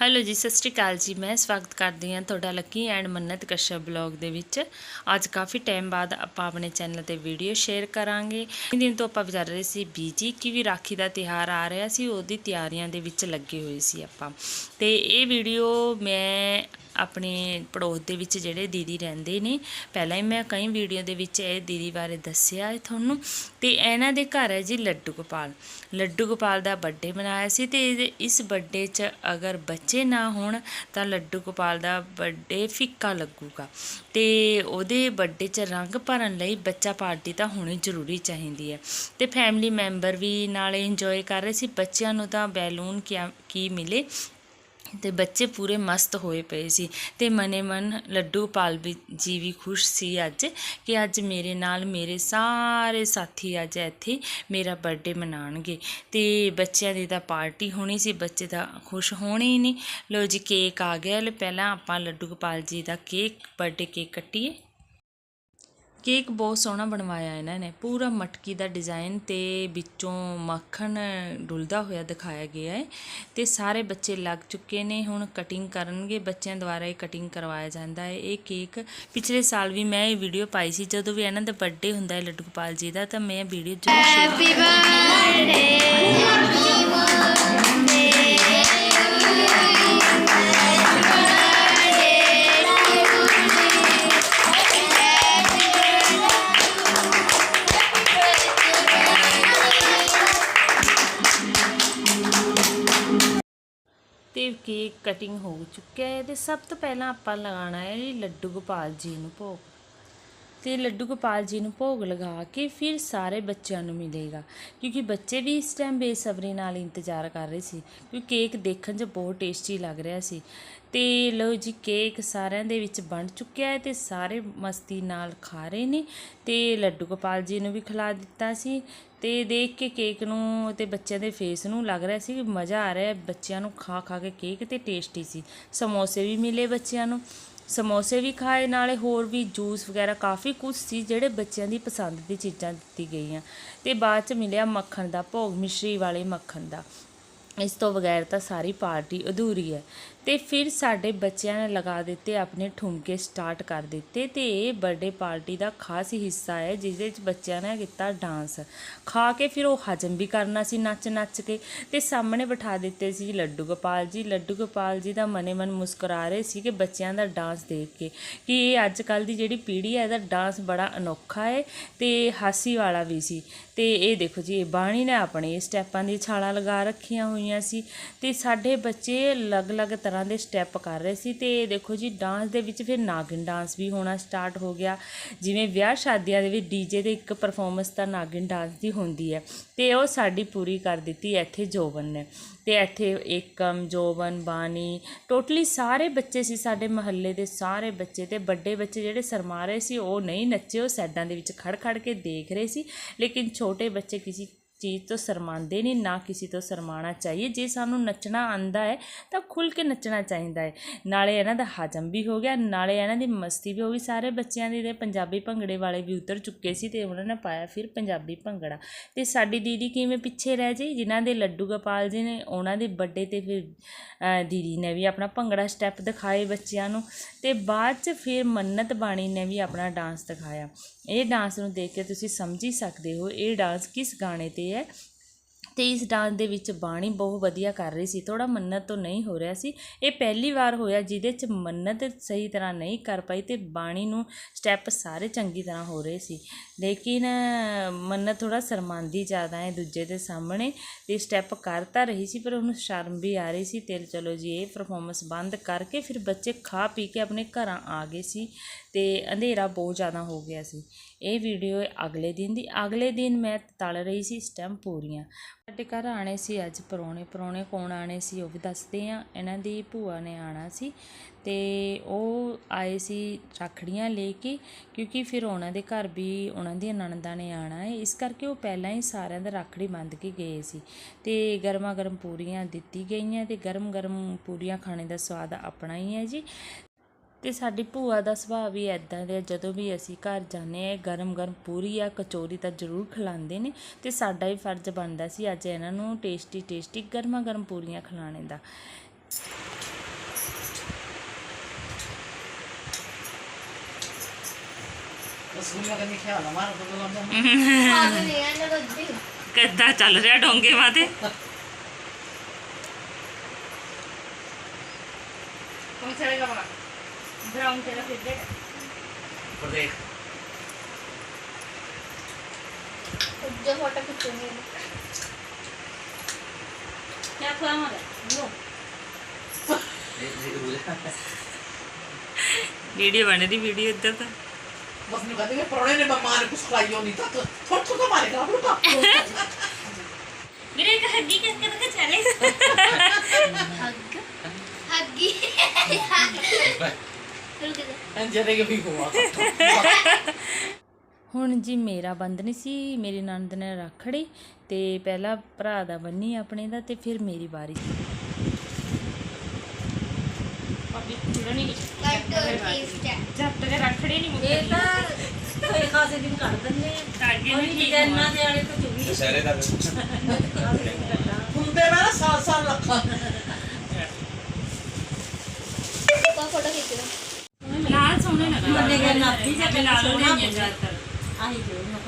Hello ਜੀ, ਸਤਿ ਸ਼੍ਰੀ ਅਕਾਲ ਜੀ। ਮੈਂ ਸਵਾਗਤ ਕਰਦੀ ਹਾਂ ਤੁਹਾਡਾ ਲੱਕੀ ਐਂਡ ਮੰਨਤ ਕਸ਼ਪ ਬਲੌਗ ਦੇ ਵਿੱਚ। ਅੱਜ ਕਾਫੀ ਟਾਈਮ ਬਾਅਦ ਆਪਾਂ ਆਪਣੇ ਚੈਨਲ ਤੇ ਵੀਡੀਓ ਸ਼ੇਅਰ ਕਰਾਂਗੇ। ਇਹ ਦਿਨ ਤੋਂ ਆਪਾਂ ਵਿਚਾਰ ਰਹੇ ਸੀ, ਬੀਜੀ ਕਿ ਵੀ ਰਾਖੀ ਦਾ ਤਿਹਾਰ ਆ ਰਿਹਾ ਸੀ, ਉਹਦੀ ਤਿਆਰੀਆਂ ਦੇ ਵਿੱਚ ਲੱਗੇ ਹੋਏ ਸੀ ਆਪਾਂ। ਤੇ ਇਹ ਵੀਡੀਓ ਮੈਂ ਆਪਣੇ ਪੜੋਸ ਦੇ ਵਿੱਚ ਜਿਹੜੇ ਦੀਦੀ ਰਹਿੰਦੇ ਨੇ, ਪਹਿਲਾਂ ਹੀ ਮੈਂ ਕਈ ਵੀਡੀਓ ਦੇ ਵਿੱਚ ਇਹ ਦੀਦੀ ਬਾਰੇ ਦੱਸਿਆ ਹੈ ਤੁਹਾਨੂੰ। ਤੇ ਇਹਨਾਂ ਦੇ ਘਰ ਹੈ ਜੀ ਲੱਡੂ ਗੋਪਾਲ। ਲੱਡੂ ਗੋਪਾਲ ਦਾ ਬਰਥਡੇ ਮਨਾਇਆ ਸੀ ਤੇ ਇਹਦੇ- ਇਸ ਬਰਥਡੇ 'ਚ ਅਗਰ ਬੱਚੇ ਨਾ ਹੋਣ ਤਾਂ ਲੱਡੂ ਗੋਪਾਲ ਦਾ ਬਰਥਡੇ ਫਿੱਕਾ ਲੱਗੂਗਾ। ਤੇ ਉਹਦੇ ਬਰਥਡੇ 'ਚ ਰੰਗ ਭਰਨ ਲਈ ਬੱਚਾ ਪਾਰਟੀ ਤਾਂ ਹੋਣੀ ਜ਼ਰੂਰੀ ਚਾਹੀਦੀ ਹੈ। ਤੇ ਫੈਮਿਲੀ ਮੈਂਬਰ ਵੀ ਨਾਲੇ ਇੰਜੋਏ ਕਰ ਰਹੇ ਸੀ। ਬੱਚਿਆਂ ਨੂੰ ਤਾਂ ਬੈਲੂਨ ਕਿਆ ਕੀ ਮਿਲੇ? ਅਤੇ ਬੱਚੇ ਪੂਰੇ ਮਸਤ ਹੋਏ ਪਏ ਸੀ ਅਤੇ ਮਨੇ ਮਨ ਲੱਡੂ ਪਾਲ ਵੀ ਜੀ ਵੀ ਖੁਸ਼ ਸੀ ਅੱਜ ਕਿ ਅੱਜ ਮੇਰੇ ਨਾਲ ਮੇਰੇ ਸਾਰੇ ਸਾਥੀ ਅੱਜ ਇੱਥੇ ਮੇਰਾ ਬਰਥਡੇ ਮਨਾਉਣਗੇ। ਅਤੇ ਬੱਚਿਆਂ ਦੀ ਤਾਂ ਪਾਰਟੀ ਹੋਣੀ ਸੀ, ਬੱਚੇ ਤਾਂ ਖੁਸ਼ ਹੋਣੇ ਹੀ ਨਹੀਂ ਲੋ ਜੀ ਕੇਕ ਆ ਗਿਆ। ਲੈ ਪਹਿਲਾਂ ਆਪਾਂ ਲੱਡੂ ਗੋਪਾਲ ਜੀ ਦਾ ਕੇਕ ਬਰਥਡੇ ਕੇਕ ਕੱਟੀਏ। ਕੇਕ ਬਹੁਤ ਸੋਹਣਾ ਬਣਵਾਇਆ ਇਹਨਾਂ ਨੇ। ਪੂਰਾ ਮਟਕੀ ਦਾ ਡਿਜ਼ਾਈਨ ਤੇ ਵਿੱਚੋਂ ਮੱਖਣ ਡੁੱਲਦਾ ਹੋਇਆ ਦਿਖਾਇਆ ਗਿਆ ਹੈ। ਤੇ ਸਾਰੇ ਬੱਚੇ ਲੱਗ ਚੁੱਕੇ ਨੇ। ਹੁਣ ਕਟਿੰਗ ਕਰਨਗੇ। ਬੱਚਿਆਂ ਦੁਆਰਾ ਇਹ ਕਟਿੰਗ ਕਰਵਾਇਆ ਜਾਂਦਾ ਹੈ। ਇਹ ਕੇਕ ਪਿਛਲੇ ਸਾਲ ਵੀ ਮੈਂ ਇਹ ਵੀਡੀਓ ਪਾਈ ਸੀ। ਜਦੋਂ ਵੀ ਇਹਨਾਂ ਦਾ ਬਰਥਡੇ ਹੁੰਦਾ ਹੈ ਲੱਡੂ ਗੋਪਾਲ ਜੀ ਦਾ ਤਾਂ ਮੈਂ ਵੀਡੀਓ ਜ਼ਰੂਰ share Happy birthday. Cake cutting ਹੋ ਚੁੱਕਿਆ ਹੈ ਤੇ ਸਭ ਤੋਂ ਪਹਿਲਾਂ ਆਪਾਂ ਲਗਾਉਣਾ ਹੈ ਲੱਡੂ ਗੋਪਾਲ ਜੀ ਨੂੰ ਭੋਗ। ਤੇ ਲੱਡੂ ਗੋਪਾਲ ਜੀ ਨੂੰ ਭੋਗ ਲਗਾ ਕੇ ਫਿਰ ਸਾਰੇ ਬੱਚਿਆਂ ਨੂੰ ਮਿਲੇਗਾ। ਕਿਉਂਕਿ ਬੱਚੇ ਵੀ ਇਸ ਟਾਈਮ ਬੇਸਬਰੀ ਨਾਲ ਇੰਤਜ਼ਾਰ ਕਰ ਰਹੇ ਸੀ ਕਿਉਂਕਿ ਕੇਕ ਦੇਖਣ 'ਚ ਬਹੁਤ ਟੇਸਟੀ ਲੱਗ ਰਿਹਾ ਸੀ। ਤੇ ਲਓ ਜੀ, ਕੇਕ ਸਾਰਿਆਂ ਦੇ ਵਿੱਚ ਬਣ ਚੁੱਕਿਆ ਹੈ ਤੇ ਸਾਰੇ ਮਸਤੀ ਨਾਲ ਖਾ ਰਹੇ ਨੇ। ਤੇ ਲੱਡੂ ਗੋਪਾਲ ਜੀ ਨੂੰ ਵੀ ਖਿਲਾ ਦਿੱਤਾ ਸੀ ਤੇ ਦੇਖ ਕੇ ਕੇਕ ਨੂੰ ਤੇ ਬੱਚਿਆਂ ਦੇ ਫੇਸ ਨੂੰ ਲੱਗ ਰਿਹਾ ਸੀ ਕਿ ਮਜ਼ਾ ਆ ਰਿਹਾ ਬੱਚਿਆਂ ਨੂੰ ਖਾ ਖਾ ਕੇ ਕੇਕ ਤੇ ਟੇਸਟੀ ਸੀ। ਸਮੋਸੇ ਵੀ ਮਿਲੇ ਬੱਚਿਆਂ ਨੂੰ। ਸਮੋਸੇ ਵੀ ਖਾਏ, ਨਾਲੇ ਹੋਰ ਵੀ ਜੂਸ ਵਗੈਰਾ, ਕਾਫੀ ਕੁਝ ਸੀ ਜਿਹੜੇ ਬੱਚਿਆਂ ਦੀ ਪਸੰਦ ਦੀ ਚੀਜ਼ਾਂ ਦਿੱਤੀ ਗਈਆਂ। ਤੇ ਬਾਅਦ ਚ ਮਿਲਿਆ ਮੱਖਣ ਦਾ ਭੋਗ, ਮਿਸ਼ਰੀ ਵਾਲੇ ਮੱਖਣ ਦਾ। ਇਸ ਤੋਂ ਬਗੈਰ ਤਾਂ ਸਾਰੀ ਪਾਰਟੀ ਅਧੂਰੀ ਹੈ। ਤੇ ਫਿਰ ਸਾਡੇ ਬੱਚਿਆਂ ਨੇ ਲਗਾ ਦਿੱਤੇ, ਆਪਣੇ ਠੁਮਕੇ ਸਟਾਰਟ ਕਰ ਦਿੱਤੇ ਤੇ ਇਹ ਬਰਥਡੇ ਪਾਰਟੀ ਦਾ ਖਾਸ ਹਿੱਸਾ ਹੈ ਜਿਸ ਦੇ ਵਿੱਚ ਬੱਚਿਆਂ ਨੇ ਕੀਤਾ ਡਾਂਸ ਖਾ ਕੇ ਫਿਰ ਉਹ ਹਜਮ ਵੀ ਕਰਨਾ ਸੀ ਨੱਚ ਨੱਚ ਕੇ ਤੇ ਸਾਹਮਣੇ ਬਿਠਾ ਦਿੱਤੇ ਸੀ ਲੱਡੂ ਗੋਪਾਲ ਜੀ। ਲੱਡੂ ਗੋਪਾਲ ਜੀ ਦਾ ਮਨੇ ਮਨ ਮੁਸਕਰਾ ਰਹੇ ਸੀ ਕਿ ਬੱਚਿਆਂ ਦਾ ਡਾਂਸ ਦੇਖ ਕੇ ਕਿ ਇਹ ਅੱਜ ਕੱਲ ਦੀ ਜਿਹੜੀ ਪੀੜ੍ਹੀ ਹੈ, ਇਹਦਾ ਡਾਂਸ ਬੜਾ ਅਨੋਖਾ ਹੈ ਤੇ ਹਾਸੀ ਵਾਲਾ ਵੀ ਸੀ। ਤੇ ਇਹ ਦੇਖੋ ਜੀ ਬਾਣੀ ਨੇ ਆਪਣੇ ਸਟੈਪਾਂ ਦੀ ਛਾਲਾਂ ਲਗਾ ਰੱਖੀਆਂ ਹੋਈਆਂ ਸੀ ਤੇ ਸਾਡੇ ਬੱਚੇ ਅਲੱਗ-ਅਲੱਗ ਤਰ੍ਹਾਂ ਦੇ ਸਟੈਪ ਕਰ ਰਹੇ ਸੀ ਤੇ ਦੇਖੋ ਜੀ ਡਾਂਸ ਦੇ ਵਿੱਚ ਫਿਰ ਨਾਗਿਨ ਡਾਂਸ ਵੀ ਹੋਣਾ ਸਟਾਰਟ ਹੋ ਗਿਆ। ਜਿਵੇਂ ਵਿਆਹ ਸ਼ਾਦੀਆਂ ਦੇ ਵਿੱਚ ਡੀਜੇ ਦੇ ਇੱਕ ਪਰਫਾਰਮੈਂਸ ਤਾਂ ਨਾਗਿਨ ਡਾਂਸ ਦੀ ਹੁੰਦੀ ਹੈ। ਤੇ ਉਹ ਸਾਡੀ ਪੂਰੀ ਕਰ ਦਿੱਤੀ ਇੱਥੇ ਜੋਬਨ ਨੇ। ਤੇ ਇੱਥੇ ਏਕਮ, ਜੋਬਨ, ਬਾਣੀ ਟੋਟਲੀ ਸਾਰੇ ਬੱਚੇ ਸੀ ਸਾਡੇ ਮਹੱਲੇ ਦੇ, ਸਾਰੇ ਬੱਚੇ ਤੇ ਵੱਡੇ ਬੱਚੇ ਜਿਹੜੇ ਸਰਮਾ ਰਹੇ ਸੀ, ਉਹ ਨਹੀਂ ਨੱਚੇ, ਉਹ ਸਾਈਡਾਂ ਦੇ ਵਿੱਚ ਖੜ ਖੜ ਕੇ ਦੇਖ ਰਹੇ ਸੀ। ਲੇਕਿਨ ਛੋਟੇ ਬੱਚੇ ਕਿਸੇ ਚੀਜ਼ ਤੋਂ ਸ਼ਰਮਾਉਂਦੇ ਨਹੀਂ ਨਾ ਕਿਸੇ ਤੋਂ ਸ਼ਰਮਾਣਾ ਚਾਹੀਏ। ਜੇ ਸਾਨੂੰ ਨੱਚਣਾ ਆਂਦਾ ਹੈ, ਤਾਂ ਖੁੱਲ ਕੇ ਨੱਚਣਾ ਚਾਹੀਦਾ ਹੈ। ਨਾਲੇ ਇਹਨਾਂ ਦਾ ਹਜਮ ਵੀ ਹੋ ਗਿਆ, ਨਾਲੇ ਇਹਨਾਂ ਦੀ ਮਸਤੀ ਵੀ ਹੋ ਗਈ। ਸਾਰੇ ਬੱਚਿਆਂ ਦੇ ਤੇ ਪੰਜਾਬੀ ਭੰਗੜੇ ਵਾਲੇ ਵੀ ਉਤਰ ਚੁੱਕੇ ਸੀ ਤੇ ਉਹਨਾਂ ਨੇ ਪਾਇਆ ਫਿਰ ਪੰਜਾਬੀ ਭੰਗੜਾ। ਤੇ ਸਾਡੀ ਦੀਦੀ ਕਿਵੇਂ ਪਿੱਛੇ ਰਹਿ ਜੀ ਜਿਨ੍ਹਾਂ ਦੇ ਲੱਡੂ ਗੋਪਾਲ ਜੀ ਨੇ, ਉਹਨਾਂ ਦੇ ਵੱਡੇ ਤੇ ਫਿਰ ਦੀਦੀ ਨੇ ਵੀ ਆਪਣਾ ਭੰਗੜਾ ਸਟੈਪ ਦਿਖਾਏ ਬੱਚਿਆਂ ਨੂੰ। ਤੇ ਬਾਅਦ ਚ ਫਿਰ ਮੰਨਤ ਬਾਣੀ ਨੇ ਵੀ ਆਪਣਾ ਡਾਂਸ ਦਿਖਾਇਆ। ਇਹ ਡਾਂਸ ਨੂੰ ਦੇਖ ਕੇ ਤੁਸੀਂ ਸਮਝ ਹੀ ਸਕਦੇ ਹੋ, ਇਹ ਡਾਂਸ ਕਿਸ ਗਾਣੇ ਤੇ ਹੈ। ਤੇ ਇਸ ਡਾਂਸ ਦੇ ਵਿੱਚ ਬਾਣੀ ਬਹੁਤ ਵਧੀਆ ਕਰ ਰਹੀ ਸੀ। ਥੋੜਾ ਮੰਨਤ ਤੋਂ ਨਹੀਂ ਹੋ ਰਿਹਾ ਸੀ। ਇਹ ਪਹਿਲੀ ਵਾਰ ਹੋਇਆ ਜਿਹਦੇ ਚ ਮੰਨਤ ਸਹੀ ਤਰ੍ਹਾਂ ਨਹੀਂ ਕਰ ਪਾਈ ਤੇ ਬਾਣੀ ਨੂੰ ਸਟੈਪ ਸਾਰੇ ਚੰਗੀ ਤਰ੍ਹਾਂ ਹੋ ਰਹੇ ਸੀ। ਲੇਕਿਨ ਮੰਨਤ ਥੋੜਾ ਸ਼ਰਮਾਂਦੀ ਜ਼ਿਆਦਾ ਹੈ ਦੂਜੇ ਦੇ ਸਾਹਮਣੇ ਤੇ ਸਟੈਪ ਕਰ ਤਾਂ ਰਹੀ ਸੀ ਪਰ ਉਹਨੂੰ ਸ਼ਰਮ ਵੀ ਆ ਰਹੀ ਸੀ ਤੇ ਚਲੋ ਜੀ, ਇਹ ਪਰਫਾਰਮੈਂਸ ਬੰਦ ਕਰਕੇ ਫਿਰ ਬੱਚੇ ਖਾ ਪੀ ਕੇ ਆਪਣੇ ਘਰਾਂ ਆ ਗਏ ਸੀ ਤੇ ਅੰਧੇਰਾ ਬਹੁਤ ਜ਼ਿਆਦਾ ਹੋ ਗਿਆ ਸੀ। ਇਹ ਵੀਡੀਓ ਅਗਲੇ ਦਿਨ ਦੀ, ਅਗਲੇ ਦਿਨ ਮੈਂ ਤਲ ਰਹੀ ਸੀ ਇਸ ਟਾਈਮ ਪੂਰੀਆਂ। ਸਾਡੇ ਘਰ ਆਣੇ ਸੀ ਅੱਜ ਪਰੋਣੇ ਪਰੋਣੇ ਕੌਣ ਆਣੇ ਸੀ ਉਹ ਵੀ ਦੱਸਦੇ ਆ ਇਹਨਾਂ ਦੀ ਭੂਆ ਨੇ ਆਣਾ ਸੀ ਤੇ ਉਹ ਆਏ ਸੀ ਰੱਖੜੀਆਂ ਲੈ ਕੇ, ਕਿਉਂਕਿ ਫਿਰ ਉਹਨਾਂ ਦੇ ਘਰ ਵੀ ਉਹਨਾਂ ਦੀਆਂ ਨਣਦਾਂ ਨੇ ਆਣਾ ਹੈ। ਇਸ ਕਰਕੇ ਉਹ ਪਹਿਲਾਂ ਹੀ ਸਾਰਿਆਂ ਦਾ ਰੱਖੜੀ ਬੰਦ ਕੇ ਗਏ ਸੀ ਤੇ ਗਰਮਾ ਗਰਮ ਪੂਰੀਆਂ ਦਿੱਤੀ ਗਈਆਂ ਤੇ ਗਰਮ ਗਰਮ ਪੂਰੀਆਂ ਖਾਣੇ ਦਾ ਸਵਾਦ ਆਪਣਾ ਹੀ ਹੈ ਜੀ। ਤੇ ਸਾਡੀ ਭੂਆ ਦਾ ਸੁਭਾਅ ਵੀ ਐਦਾਂ ਦੇ ਜਦੋਂ ਵੀ ਅਸੀਂ ਘਰ ਜਾਂਦੇ ਆ ਗਰਮ-ਗਰਮ ਪੂਰੀ ਆ ਕਚੋਰੀ ਤਾਂ ਜ਼ਰੂਰ ਖਿਲਾਉਂਦੇ ਨੇ ਤੇ ਸਾਡਾ ਹੀ ਫਰਜ਼ ਬਣਦਾ ਸੀ ਅੱਜ ਇਹਨਾਂ ਨੂੰ ਟੇਸਟੀ ਟੇਸਟੀ ਗਰਮਾ-ਗਰਮ ਪੂਰੀਆਂ ਖਿਲਾਣੇ ਦਾ। ਕਿੱਦਾਂ ਚੱਲ ਰਿਹਾ ਡੋਂਗੇ ਮਾਤੇ ਕੌਣ ਚਲੇਗਾ ਮਾਂ ब्राउन तेरा फेवरेट प्रदेश उज्जवल वाटा कुछ नहीं क्या खाऊं मैं नो वीडियो बने थी वीडियो इधर था बस नहीं कहते परोने ने मम्मा ने कुछ खाई होनी था तो थोड़ा थोड़ा मारे का अपना मेरे का हड्डी के अंदर का चले हग हग्गी ਵੀ ਹੋਆ। ਹੁਣ ਜੀ ਮੇਰਾ ਬੰਦ ਨਹੀਂ ਸੀ ਮੇਰੀ ਨਣਦ ਨੇ ਰੱਖੜੀ ਤੇ ਪਹਿਲਾਂ ਭਰਾ ਦਾ ਬੰਨੀ ਆਪਣੇ ਦਾ ਤੇ ਫਿਰ ਮੇਰੀ ਵਾਰੀ ਸੀ। ਕੱਟ ਟੇਸਟ ਹੈ ਜਦ ਤੱਕ ਰੱਖੜੀ ਨਹੀਂ ਮੁੱਕਦੀ। ਇਹ ਤਾਂ ਕੋਈ ਖਾਸੇ ਦਿਨ ਕੱਢ ਦਿੰਦੇ ਆ। ਕੋਈ ਵੀ ਠੀਕ ਦੇ ਵਾਲੇ ਤੋਂ ਚੁਗੀ ਦੁਸਹਿਰੇ ਦਾ ਹੁੰਦੇ ਮੈਂ ਨਾ ਸਾਲ ਸਾਲ ਰੱਖਾਂ। ਲਾਲ ਸੋਹਣੇ ਲਗਾ ਮੰਨੇ ਗਏ ਨਾਤੀ ਜਾਂ ਤੇ ਲਾਲ ਸੋਹਣਾ ਹੋਣੇ ਜ਼ਿਆਦਾਤਰ ਆਹੀ ਜੋ ਨਾ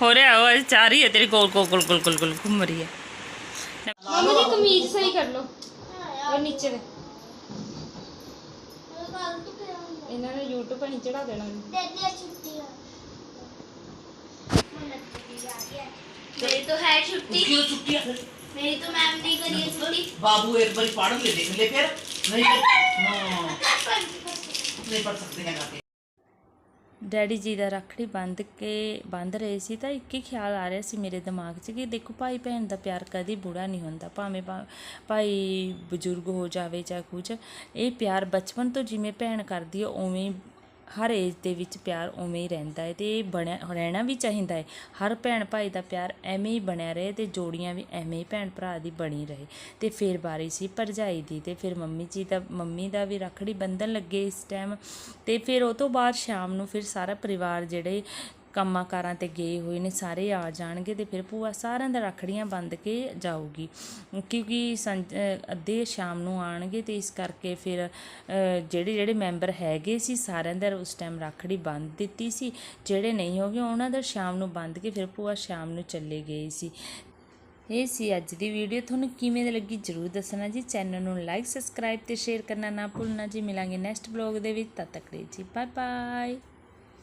हो रहा है वो आज चाह रही है तेरी गोल गोल गोल गोल गोल गोल घूम रही है। मम्मी कमीज सही कर लो। और नीचे दे इन्होंने YouTube पर नीचे डाल देना। मेरी तो है छुट्टी। क्यों छुट्टी है मेरी तो मैम नहीं करी है छुट्टी। बाबू एक बार पढ़ ले देख ले फिर। नहीं हाँ। नहीं पढ़ सकते हैं ਡੈਡੀ ਜੀ ਦਾ ਰੱਖੜੀ ਬੰਦ ਕੇ ਬੰਦ ਰਹੇ ਸੀ ਤਾਂ ਇੱਕ ਹੀ ਖਿਆਲ ਆ ਰਿਹਾ ਸੀ ਮੇਰੇ ਦਿਮਾਗ 'ਚ ਕਿ ਦੇਖੋ ਭਾਈ ਭੈਣ ਦਾ ਪਿਆਰ ਕਦੀ ਬੁੜਾ ਨਹੀਂ ਹੁੰਦਾ, ਭਾਵੇਂ ਭਾ- ਭਾਈ ਬਜ਼ੁਰਗ ਹੋ ਜਾਵੇ ਜਾਂ ਕੁਝ, ਇਹ ਪਿਆਰ ਬਚਪਨ ਤੋਂ ਜਿਵੇਂ ਭੈਣ ਕਰਦੀ ਹੈ ਉਵੇਂ ਹਰ ਏਜ ਦੇ ਵਿੱਚ ਪਿਆਰ ਉਵੇਂ ਹੀ ਰਹਿੰਦਾ ਹੈ ਤੇ ਇਹ ਬਣਿਆ, ਰਹਿਣਾ ਵੀ ਚਾਹੀਦਾ ਹੈ। ਹਰ ਭੈਣ ਭਾਈ ਦਾ ਪਿਆਰ ਐਵੇਂ ਹੀ ਬਣਿਆ ਰਹੇ ਤੇ ਜੋੜੀਆਂ ਵੀ ਐਵੇਂ ਹੀ ਭੈਣ ਭਰਾ ਦੀ ਬਣੀ ਰਹੇ। ਤੇ ਫਿਰ ਬਾਰੀ ਸੀ ਭਰਜਾਈ ਦੀ ਤੇ ਫਿਰ ਮੰਮੀ ਜੀ ਦਾ, ਮੰਮੀ ਦਾ ਵੀ ਰੱਖੜੀ ਬੰਧਨ ਲੱਗੇ ਇਸ ਟਾਈਮ ਤੇ ਫਿਰ ਉਹ ਤੋਂ ਬਾਅਦ ਸ਼ਾਮ ਨੂੰ ਫਿਰ ਸਾਰਾ ਪਰਿਵਾਰ ਜਿਹੜੇ ਕੰਮਾਂ ਕਾਰਾਂ ਤੇ ਗਏ ਹੋਏ ਨੇ, ਸਾਰੇ ਆ ਜਾਣਗੇ ਤੇ ਫਿਰ ਭੂਆ ਸਾਰਿਆਂ ਦਾ ਰੱਖੜੀਆਂ ਬੰਦ ਕੇ ਜਾਊਗੀ। ਕਿਉਂਕਿ ਸੰਜ- ਅੱਧੇ ਸ਼ਾਮ ਨੂੰ ਆਣਗੇ ਤੇ ਇਸ ਕਰਕੇ ਫਿਰ ਜਿਹੜੇ ਜਿਹੜੇ ਮੈਂਬਰ ਹੈਗੇ ਸੀ ਸਾਰਿਆਂ ਦਾ ਉਸ ਟਾਈਮ ਰੱਖੜੀ ਬੰਦ ਦਿੱਤੀ ਸੀ। ਜਿਹੜੇ ਨਹੀਂ ਹੋਗੇ ਉਹਨਾਂ ਦਾ ਸ਼ਾਮ ਨੂੰ ਬੰਦ ਕੇ ਫਿਰ ਭੂਆ ਸ਼ਾਮ ਨੂੰ ਚੱਲੇ ਗਏ ਸੀ। ਇਹ ਸੀ ਅੱਜ ਦੀ ਵੀਡੀਓ। ਤੁਹਾਨੂੰ ਕਿਵੇਂ ਦੀ ਲੱਗੀ ਜਰੂਰ ਦੱਸਣਾ ਜੀ। ਚੈਨਲ ਨੂੰ ਲਾਈਕ, ਸਬਸਕ੍ਰਾਈਬ ਤੇ ਸ਼ੇਅਰ ਕਰਨਾ ਨਾ ਭੁੱਲਣਾ ਜੀ। ਮਿਲਾਂਗੇ ਨੈਕਸਟ ਬਲੌਗ ਦੇ ਵਿੱਚ। ਤਦ ਤੱਕ ਲਈ ਜੀ। Bye bye